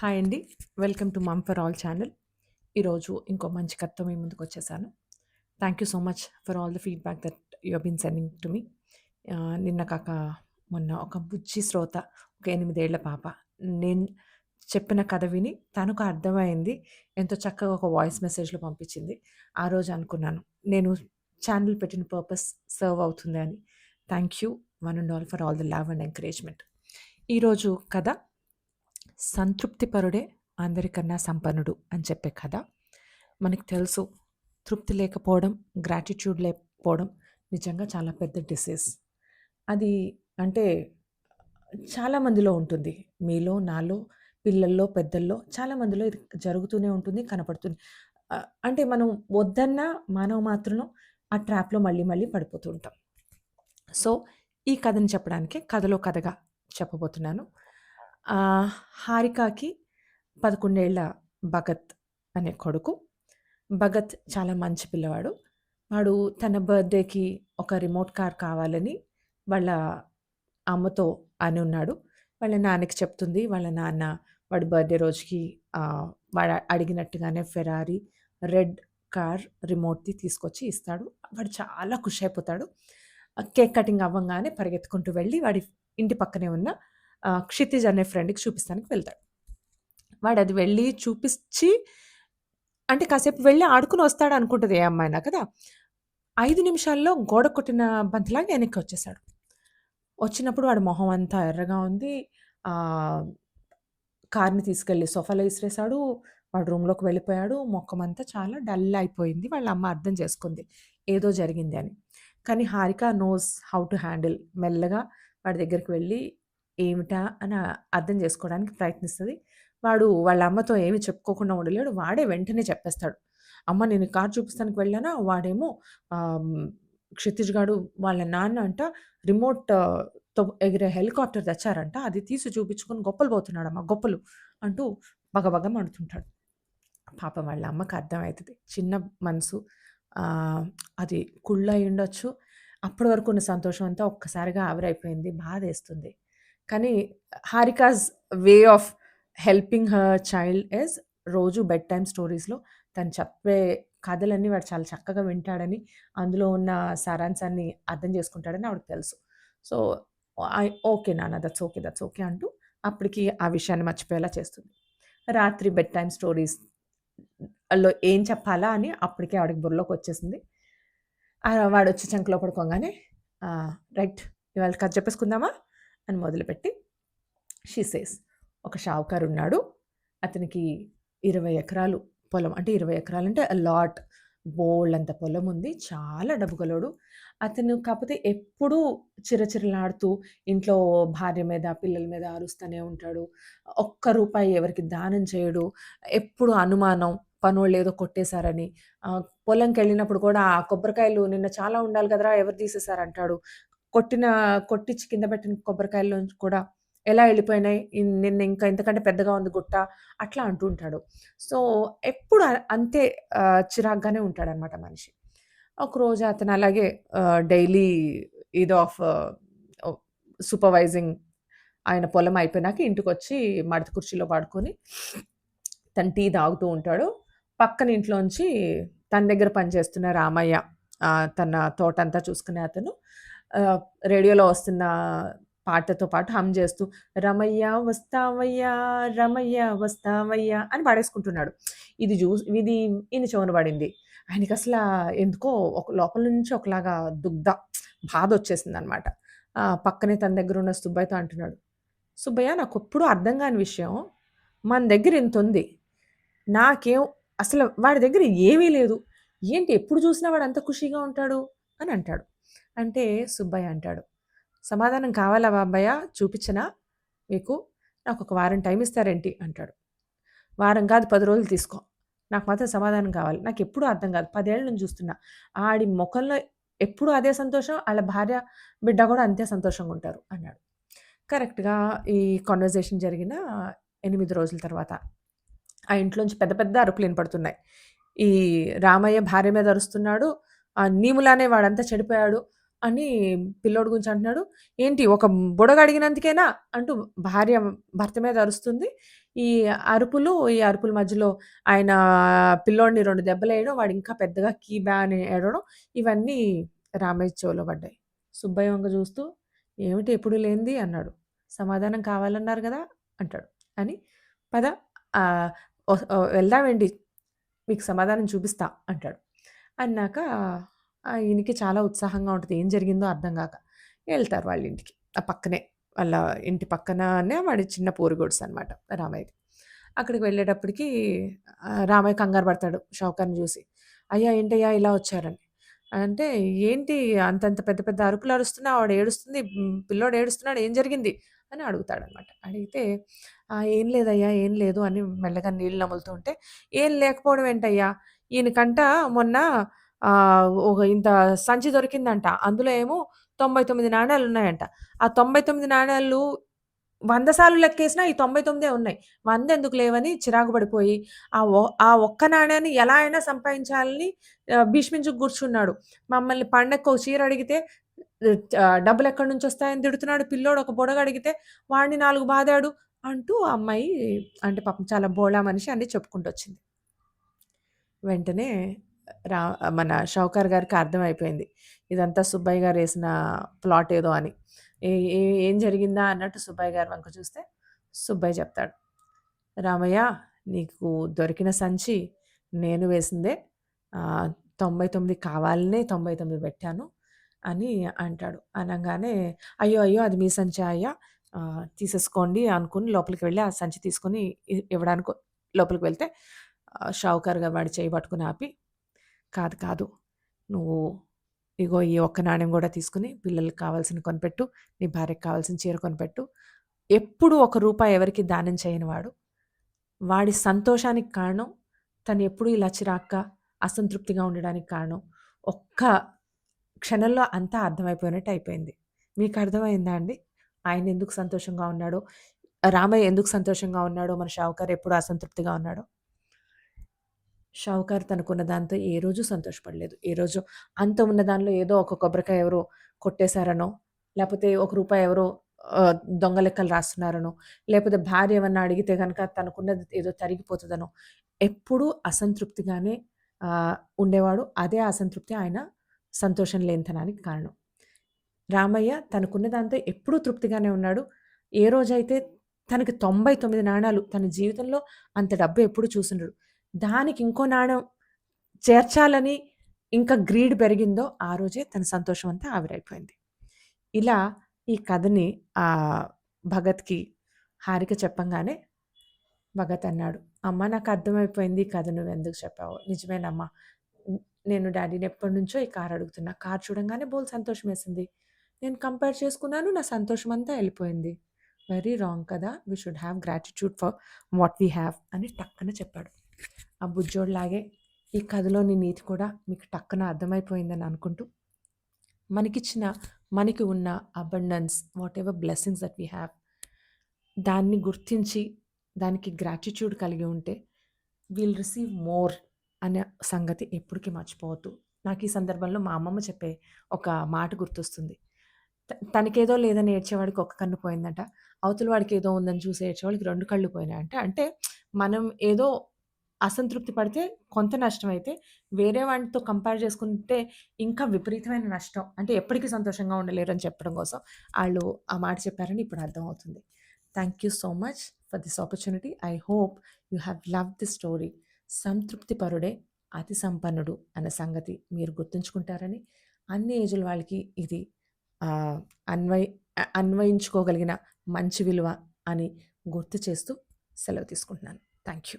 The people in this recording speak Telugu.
హాయ్ అండి. Welcome to mum for all channel. ఈరోజు ఇంకో మంచి కథతో మీ ముందుకొచ్చేసాను. Thank you so much for all the feedback that you have been sending to me. నిన్న కాక మొన్న ఒక బుజ్జి శ్రోత, ఒక ఎనిమిదేళ్ళ పాప నేను చెప్పిన కథ విని తనకు అర్థమైంది. ఎంతో చక్కగా ఒక వాయిస్ మెసేజ్‌లో పంపించింది. ఆ రోజు అనుకున్నాను. నేను ఛానల్ పెట్టిన పర్పస్ సర్వ్ అవుతుంది అని. Thank you one and all for all the love and encouragement. ఈరోజు కథ సంతృప్తిపరుడే అందరికన్నా సంపన్నుడు అని చెప్పే కథ. మనకు తెలుసు తృప్తి లేకపోవడం, గ్రాటిట్యూడ్ లేకపోవడం నిజంగా చాలా పెద్ద డిసీజ్. అది అంటే చాలామందిలో ఉంటుంది. మీలో, నాలో, పిల్లల్లో, పెద్దల్లో చాలా మందిలో ఇది జరుగుతూనే ఉంటుంది. కనపడుతుంది. అంటే మనం వద్దన్నా మానవ మాత్రం ఆ ట్రాప్‌లో మళ్ళీ మళ్ళీ పడిపోతూ ఉంటాం. సో, ఈ కథని చెప్పడానికి కథలో కథగా చెప్పబోతున్నాను. హారికాకి హారికకి 11 ఏళ్ళ భగత్ అనే కొడుకు. భగత్ చాలా మంచి పిల్లవాడు. వాడు తన బర్త్‌డేకి ఒక రిమోట్ కార్ కావాలని వాళ్ళ అమ్మతో అని ఉన్నాడు వాళ్ళ నాన్నకి చెప్తుంది. వాళ్ళ నాన్న వాడి బర్త్‌డే రోజుకి వాడు అడిగినట్టుగానే ఫెరారీ రెడ్ కార్ రిమోట్‌ది తీసుకొచ్చి ఇస్తాడు. వాడు చాలా ఖుషి అయిపోతాడు. కేక్ కటింగ్ అవ్వంగానే పరిగెత్తుకుంటూ వెళ్ళి వాడి ఇంటి పక్కనే ఉన్న క్షితిజ్ అనే ఫ్రెండ్‌కి చూపిస్తానికి వెళ్తాడు. వాడు అది వెళ్ళి చూపిచ్చి అంటే కాసేపు వెళ్ళి ఆడుకొని వస్తాడు అనుకుంటుంది ఏ అమ్మాయినా కదా! ఐదు నిమిషాల్లో గోడ కొట్టిన బంతిలాగా వెనక్కి వచ్చేసాడు. వచ్చినప్పుడు వాడి మొహం అంతా ఎర్రగా ఉంది. కార్‌ని తీసుకెళ్ళి సోఫాలో విసిరేశాడు వాడు రూమ్‌లోకి వెళ్ళిపోయాడు. మొఖమంతా చాలా డల్ అయిపోయింది. వాళ్ళ అమ్మ అర్థం చేసుకుంది. ఏదో జరిగింది అని. కానీ Harika knows how to handle మెల్లగా వాడి దగ్గరికి వెళ్ళి ఏమిటా అని అర్థం చేసుకోవడానికి ప్రయత్నిస్తుంది వాడు వాళ్ళ అమ్మతో ఏమి చెప్పుకోకుండా ఉండలేడు. వాడే వెంటనే చెప్పేస్తాడు. అమ్మ నేను కార్ చూపిస్తానికి వెళ్ళానా వాడేమో క్షితిజ్ గాడు వాళ్ళ నాన్న అంట రిమోట్ తొ ఎగిరే హెలికాప్టర్ తెచ్చారంట. అది తీసి చూపించుకొని గొప్పలు పోతున్నాడమ్మా గొప్పలు అంటూ బగబగ మండుతుంటాడు. పాపం వాళ్ళ అమ్మకి అర్థమవుతుంది చిన్న మనసు అది అది కుళ్ళయి ఉండొచ్చు. అప్పటి వరకు ఉన్న సంతోషం అంతా ఒక్కసారిగా ఆవిరైపోయింది. బాధేస్తుంది. కానీ Harika's way of helping her child is రోజు బెడ్ టైమ్ స్టోరీస్‌లో తను చెప్పే కథలన్నీ వాడు చాలా చక్కగా వింటాడని, అందులో ఉన్న సారాంశాన్ని అర్థం చేసుకుంటాడని ఆవిడకి తెలుసు. సో, ఐ ఓకే నాన్న దట్స్ ఓకే, దట్స్ ఓకే అంటూ అప్పటికి ఆ విషయాన్ని మర్చిపోయేలా చేస్తుంది. రాత్రి బెడ్ టైమ్ స్టోరీస్లో ఏం చెప్పాలా అని అప్పటికే ఆవిడకి బుర్రలోకి వచ్చేసింది. వాడు వాడొచ్చి చంకలో పడుకోంగానే రైట్ ఇవాళ కథ చెప్పేసుకుందామా? అని మొదలుపెట్టి షీ సేస్ ఒక షావుకారు ఉన్నాడు. అతనికి 20 ఎకరాలు పొలం. అంటే ఇరవై ఎకరాలు అంటే లాట్. బోల్డ్ అంత పొలం ఉంది. చాలా డబ్బు గలోడు. అతను కాకపోతే ఎప్పుడూ చిరచిరలాడుతూ ఇంట్లో భార్య మీద, పిల్లల మీద అరుస్తూనే ఉంటాడు. ఒక్క రూపాయి ఎవరికి దానం చేయడు. ఎప్పుడు అనుమానం పనోళ్ళేదో కొట్టేశారని. పొలంకి వెళ్ళినప్పుడు కూడా ఆ కొబ్బరికాయలు నిన్న చాలా ఉండాలి కదరా! ఎవరు తీసేశారంటాడు. కొట్టిన కొట్టించి కింద పెట్టిన కొబ్బరికాయల్లోంచి కూడా ఎలా వెళ్ళిపోయినాయి నిన్న ఇంకా ఇంతకంటే పెద్దగా ఉంది గుట్ట. అట్లా అంటూ ఉంటాడు. సో, ఎప్పుడు అంతే చిరాగ్గానే ఉంటాడనమాట మనిషి. ఒకరోజు అతను అలాగే డైలీ ఇది ఆఫ్ సూపర్వైజింగ్ ఆయన పొలం అయిపోయినాక ఇంటికొచ్చి మడత కుర్చీలో పడుకొని తను టీ తాగుతూ ఉంటాడు. పక్కన ఇంట్లోంచి తన దగ్గర పనిచేస్తున్న రామయ్య తన తన తోటంతా చూసుకునే అతను రేడియోలో వస్తున్న పాటతో పాటు హమ్ చేస్తూ రమయ్య వస్తావయ్యా, రమయ్య వస్తావయ్యా అని పాడేసుకుంటున్నాడు. ఇది చూ ఇది ఈయన చెవున పడింది. ఆయనకి అసలు ఎందుకో ఒక లోపల నుంచి ఒకలాగా దుగ్ధ బాధ వచ్చేసింది అనమాట పక్కనే తన దగ్గర ఉన్న సుబ్బయ్యతో అంటున్నాడు. సుబ్బయ్య నాకు ఎప్పుడు అర్థం కాని విషయం మన దగ్గర ఇంత ఉంది నాకేం అసలు వాడి దగ్గర ఏమీ లేదు. ఏంటి ఎప్పుడు చూసినా వాడంత ఖుషీగా ఉంటాడు అని అంటాడు. అంటే సుబ్బయ్య అంటాడు. సమాధానం కావాలా బాబయ్య చూపించనా మీకు? నాకు ఒక వారం టైం ఇస్తారేంటి? అంటాడు. వారం కాదు పది రోజులు తీసుకో. నాకు మాత్రం సమాధానం కావాలి. నాకు ఎప్పుడూ అర్థం కాదు. పదేళ్ళ నుంచి చూస్తున్నా. ఆడి మొఖంలో ఎప్పుడూ అదే సంతోషం. వాళ్ళ భార్య, బిడ్డ కూడా అంతే సంతోషంగా ఉంటారు అన్నాడు. కరెక్ట్‌గా ఈ కాన్వర్జేషన్ జరిగిన ఎనిమిది రోజుల తర్వాత ఆ ఇంట్లోంచి పెద్ద పెద్ద అరుపులు వినపడుతున్నాయి. ఈ రామయ్య భార్య మీద అరుస్తున్నాడు. నీములానే వాడంతా చెడిపోయాడు. అని పిల్లోడి గురించి అంటున్నాడు. "ఏంటి ఒక బుడగ అడిగినందుకేనా?" అంటూ భార్య భర్త మీద అరుస్తుంది. ఈ అరుపులు, ఈ అరుపుల మధ్యలో ఆయన పిల్లోడిని రెండు దెబ్బలు వేయడం వాడు ఇంకా పెద్దగా కీ బ్యా అని ఏడవడం ఇవన్నీ రామయ్య చెవిలో పడ్డాయి. సుబ్బయ్య వంక చూస్తూ "ఏమిటి ఎప్పుడు లేనిది?" అన్నాడు. "సమాధానం కావాలన్నారు కదా అంటాడు. అని "పద వెళ్దామేంటి మీకు సమాధానం చూపిస్తా" అంటాడు. అన్నాక ఈయనకి చాలా ఉత్సాహంగా ఉంటుంది ఏం జరిగిందో అర్థం కాక వెళ్తారు వాళ్ళ ఇంటికి. ఆ పక్కనే వాళ్ళ ఇంటి పక్కననే వాడి చిన్న పూరి అనమాట రామయ్యది. అక్కడికి వెళ్ళేటప్పటికి రామయ్య కంగారు పడతాడు షౌకర్‌ని చూసి. "అయ్యా! ఏంటయ్యా ఇలా వచ్చారని." అంటే "ఏంటి అంతంత పెద్ద పెద్ద అరుపులు అరుస్తున్నా ఆవిడ ఏడుస్తుంది, పిల్లోడు ఏడుస్తున్నాడు ఏం జరిగింది?" అని అడుగుతాడనమాట. అడిగితే ఏం లేదయ్యా, ఏం లేదు" అని మెల్లగా నీళ్ళు నములుతూ ఉంటే, "ఏం లేకపోవడం ఏంటయ్యా? ఈయనకంట మొన్న ఆహ్, ఒక ఇంత సంచి దొరికిందంట. అందులో ఏమో 99 నాణాలున్నాయంట. ఆ 99 నాణాలు 100 సార్లు లెక్కేసినా ఈ 99 ఉన్నాయి. 100 ఎందుకు లేవని చిరాకు పడిపోయి, ఆ ఒ ఆ ఒక్క నాణ్యాన్ని ఎలా అయినా సంపాదించాలని ఆహ్, భీష్మించుకు కూర్చున్నాడు. మమ్మల్ని పండక్కి ఒక చీర అడిగితే ఆహ్, డబ్బులెక్కడి నుంచొస్తాయని తిడుతున్నాడు. పిల్లోడు ఒక బుడగ అడిగితే వాడిని 4 బాదాడు అంటూ ఆ అమ్మాయి అంటే పాపం చాలా బోళా మనిషి అన్నీ చెప్పుకుంటొచ్చింది. వెంటనే రా మన షౌకార్ గారికి అర్థమైపోయింది. ఇదంతా సుబ్బయ్య గారు వేసిన ప్లాట్ ఏదో అని. ఏ ఏం జరిగిందా అన్నట్టు సుబ్బయ్య గారు వంక చూస్తే సుబ్బయ్య చెప్తాడు. "రామయ్య నీకు దొరికిన సంచి నేను వేసిందే. తొంభై తొమ్మిది కావాలనే 99 పెట్టాను" అని అంటాడు. అనగానే "అయ్యో! అయ్యో! అది మీ సంచి అయ్యా? తీసేసుకోండి" అనుకుని లోపలికి వెళ్ళి ఆ సంచి తీసుకొని ఇవ్వడానికి లోపలికి వెళ్తే షావుకారుగా వాడి చేయి పట్టుకుని ఆపి, "కాదు, కాదు. నువ్వు ఇగో ఈ ఒక్క నాణెం కూడా తీసుకొని పిల్లలకి కావాల్సిన కొనిపెట్టు. నీ భార్యకి కావాల్సిన చీర కొనిపెట్టు. ఎప్పుడు ఒక రూపాయి ఎవరికి దానం చేయని వాడు. వాడి సంతోషానికి కారణం తను ఎప్పుడూ ఇలా చిరాక్క అసంతృప్తిగా ఉండడానికి కారణం. ఒక్క క్షణంలో అంతా అర్థమైపోయినట్టు అయిపోయింది. మీకు అర్థమైందా అండి? ఆయన ఎందుకు సంతోషంగా ఉన్నాడో, రామయ్య ఎందుకు సంతోషంగా ఉన్నాడో, మన షావుకారు ఎప్పుడు అసంతృప్తిగా ఉన్నాడో? షావుకారు తనకున్న దాంతో ఏ రోజు సంతోషపడలేదు. ఏ రోజు అంత ఉన్న దానిలో ఏదో ఒక కొబ్బరికాయ ఎవరో కొట్టేశారనో, లేకపోతే ఒక రూపాయి ఎవరో దొంగ లెక్కలు రాస్తున్నారనో, లేకపోతే భార్య ఏమన్నా అడిగితే కనుక తనకున్నది ఏదో తరిగిపోతుందనో ఎప్పుడూ అసంతృప్తిగానే ఉండేవాడు. అదే అసంతృప్తి ఆయన సంతోషం లేనితనానికి కారణం. రామయ్య తనకున్న దాంతో ఎప్పుడూ తృప్తిగానే ఉన్నాడు. ఏ రోజైతే తనకి 99 నాణాలు తన జీవితంలో అంత డబ్బు ఎప్పుడు చూసినాడు దానికి ఇంకో నాణెం చేర్చాలని ఇంకా గ్రీడ్ పెరిగిందో ఆ రోజే తన సంతోషం అంతా ఆవిరైపోయింది. ఇలా ఈ కథని ఆ భగత్‌కి హారిక చెప్పంగానే భగత్ అన్నాడు, "అమ్మ నాకు అర్థమైపోయింది ఈ కథ నువ్వెందుకు చెప్పావు నిజమేనమ్మా. నేను డాడీని ఎప్పటి నుంచో ఈ కారు అడుగుతున్నా. కార్ చూడంగానే బోలెడు సంతోషమేసింది. నేను కంపేర్ చేసుకున్నాను. నా సంతోషం అంతా వెళ్ళిపోయింది వెరీ రాంగ్ కదా! We should have gratitude for what we have అని టక్కన చెప్పాడు. ఆ బుజ్జోడ్లాగే ఈ కథలోని నీతి కూడా మీకు టక్కున అర్థమైపోయిందని అనుకుంటూ, మనకిచ్చిన మనకి ఉన్న abundance ever blessings that we have దాన్ని గుర్తించి దానికి గ్రాటిట్యూడ్ కలిగి ఉంటే విల్ రిసీవ్ మోర్ అనే సంగతి ఎప్పటికీ మర్చిపోవద్దు. నాకు ఈ సందర్భంలో మా అమ్మమ్మ చెప్పే ఒక మాట గుర్తొస్తుంది. తనకేదో లేదని ఏడ్చేవాడికి ఒక కన్ను పోయిందంట. అవతల వాడికి ఏదో ఉందని చూసి ఏడ్చేవాడికి రెండు కళ్ళు పోయినాయంట. అంటే మనం ఏదో అసంతృప్తి పడితే కొంత నష్టం అయితే వేరే వాటితో కంపేర్ చేసుకుంటే ఇంకా విపరీతమైన నష్టం. అంటే ఎప్పటికీ సంతోషంగా ఉండలేరు అని చెప్పడం కోసం వాళ్ళు ఆ మాట చెప్పారని ఇప్పుడు అర్థమవుతుంది. Thank you so much for this opportunity. I hope you have love this story. సంతృప్తి పరుడే అతి సంపన్నుడు అన్న సంగతి మీరు గుర్తుంచుకుంటారని, అన్ని ఏజ్ల వాళ్ళకి ఇది అన్వయ అన్వయించుకోగలిగిన మంచి విలువ అని గుర్తు చేస్తూ సెలవు తీసుకుంటున్నాను. Thank you.